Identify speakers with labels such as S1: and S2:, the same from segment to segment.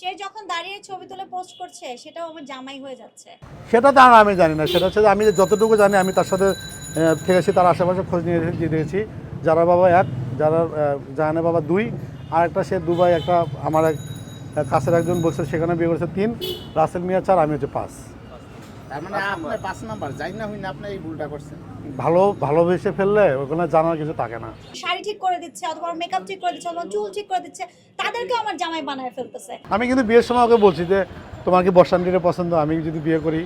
S1: সে যখন দাঁড়িয়ে ছবি তুলে পোস্ট করছে, সেটাও আমার জামাই হয়ে যাচ্ছে।
S2: সেটা তো আমি জানি না, সেটা হচ্ছে আমি যতটুকু জানি, আমি তার সাথে থেকেছি তার আশেপাশে খোঁজ নিয়ে দিয়ে দিয়েছি। যারা বাবা এক, যারা জাহানের বাবা দুই আর একটা সে দুবাই, একটা আমার এক কাছের একজন বলছে, সেখানে বিয়ে করেছে তিন, রাসেল মিয়া চার, আমি হচ্ছে পাঁচ।
S3: তার মানে আপনার পাঁচ নাম্বার যাই না হই না আপনি এই ভুলটা করছেন।
S2: ভালো ভালোবেসে ফেললে ওখানে জানার কিছু থাকে না।
S1: শাড়ি ঠিক করে দিচ্ছে অথবা মেকআপ ঠিক করে দিচ্ছে অথবা চুল ঠিক করে দিচ্ছে তাদেরকেও আমার জামাই বানায় ফেলতেছে।
S2: আমি কিন্তু বিয়ের সময় ওকে বলছি যে তোমার কি বর্ষান্তিরে পছন্দ? আমি যদি বিয়ে করি।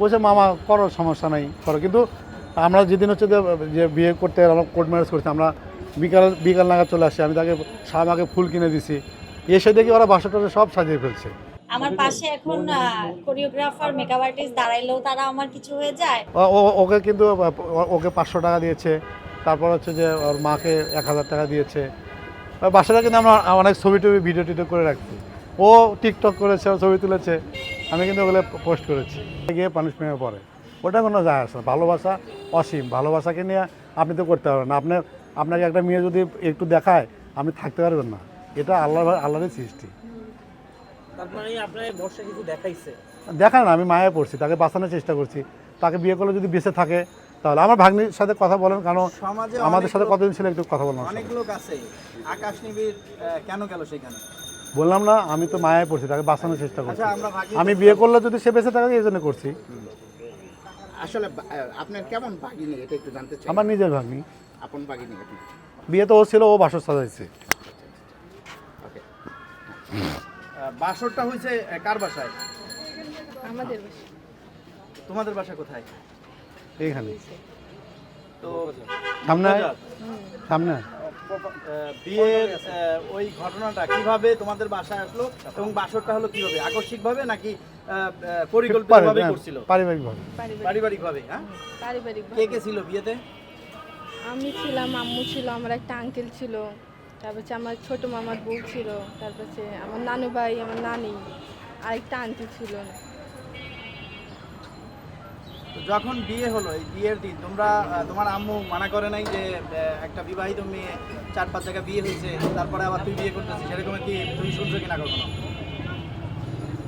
S2: বলছে মামা করো সমস্যা নাই করো। কিন্তু আমরা যেদিন হচ্ছে যে যে বিয়ে করতে আমরা কোর্ট ম্যারেজ করছি আমরা বিকাল বিকাল নাগাদ চলে আসছি। আমি তাকে শামাকে ফুল কিনে দিছি। এসে দেখি ওরা বাসা সব সাজিয়ে ফেলছে।
S1: আমার পাশে এখন কোরিওগ্রাফার মেকআপ আর্টিস্ট দাঁড়াইলেও তারা আমার কিছু হয়ে যায়।
S2: ওকে কিন্তু ওকে পাঁচশো টাকা দিয়েছে। তারপর হচ্ছে যে ওর মাকে এক হাজার টাকা দিয়েছে। বাসাটা কিন্তু আমরা অনেক ছবি টবি ভিডিও টিডিও করে রাখছি। ও টিকটক করেছে ও ছবি তুলেছে। আমি কিন্তু ওগুলো পোস্ট করেছি। গিয়ে পানিশমেন্টের পরে ওটা কোনো যায় আসে না। ভালোবাসা অসীম। ভালোবাসাকে নিয়ে আপনি তো করতে পারবেন না। আপনার আপনাকে একটা মেয়ে যদি একটু দেখায় আপনি থাকতে পারবেন না। এটা আল্লাহ আল্লাহরই সৃষ্টি
S4: তার মানে আপনার বর্ষা কিছু দেখাইছে
S2: দেখান না আমি মায়ে পড়ছি তাকে বাঁচানোর চেষ্টা করছি। তাকে বিয়ে করলে যদি বেঁচে থাকে তাহলে আমার ভাগ্নির সাথে কথা বলেন কারণ আমাদের সাথে কতদিন ছিল একটু কথা বললাম
S5: অনেক লোক আছে আকাশ নিবিড় কেন গেল সেখানে?
S2: বললাম না আমি তো মায়ে পড়ছি তাকে বাঁচানোর চেষ্টা করছি।
S5: আচ্ছা
S2: আমি বিয়ে করলে যদি সে বেঁচে থাকে এই জন্য করছি।
S3: আসলে আপনার কেমন এটা একটু জানতে চাই।
S2: আমার নিজের ভাগ্নি।
S3: আপন
S2: বিয়ে তো ও ছিল ও বাসর সাজাইছে
S3: ওকে
S5: আহ, বাসরটা হয়েছে কার বাসায়?
S6: আমাদের বাসা
S5: তোমাদের বাসা কোথায়?
S2: এইখানে।
S5: তো
S2: সামনে? সামনে?
S5: বিয়ের ওই ঘটনাটা কীভাবে তোমাদের বাসায় আসলো এবং বাসরটা হলো কীভাবে? আকস্মিক ভাবে নাকি পরিকল্পিত ভাবে করছিল?
S2: পারিবারিকভাবে।
S6: পারিবারিক
S5: পারিবারিক ভাবে হ্যাঁ?
S6: পারিবারিক
S5: কে কে ছিল বিয়েতে?
S6: আমি ছিলাম আম্মু ছিল আমার একটা আঙ্কেল ছিল। তারপর আমার ছোট মামার বউ ছিল তারপর আমার নানু ভাই আমার নানি আরেকটা আন্টি ছিল।
S5: তো যখন বিয়ে হলো এই বিয়ের দিন তোমরা তোমার আম্মু মানা করে নাই যে একটা বিবাহিত মেয়ে চার পাঁচ জায়গায় বিয়ে হয়েছে তারপরে আবার তুই বিয়ে করতেছিস সেরকম কি তুমি শুনছো কিনা কখনো?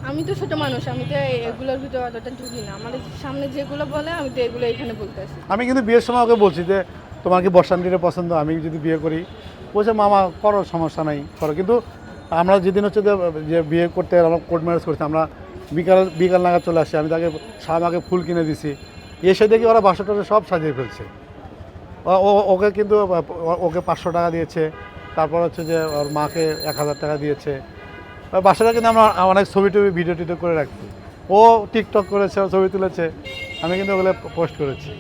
S6: আমি তো ছোট মানুষ আমি তো এগুলোর ভিতরে অতটা ঢুকি না। আমার সামনে যেগুলো বলে আমি তো এগুলো এখানে বলতে আসি।
S2: আমি কিন্তু বিয়ের সময় ওকে বলছি যে তোমার কি বর্ষান্তিরে পছন্দ? আমি যদি বিয়ে করি বলছে, মামা, করো, সমস্যা নাই, করো। কিন্তু আমরা যেদিন হচ্ছে যে বিয়ে করতে আমরা কোর্ট ম্যারেজ করছি, আমরা বিকাল বিকাল নাগাদ চলে আসছি। আমি তাকে শামাকে ফুল কিনে দিছি। এসে দেখি ওরা বাসা টাসা সব সাজিয়ে ফেলছে। ওকে কিন্তু, ওকে পাঁচশো টাকা দিয়েছে। তারপর হচ্ছে যে, ওর মাকে এক হাজার টাকা দিয়েছে। বাসাটা কিন্তু আমরা অনেক ছবি টবি ভিডিও টিডিও করে রাখছি। ও টিকটক করেছে, ছবি তুলেছে। আমি কিন্তু ওগুলো পোস্ট করেছি।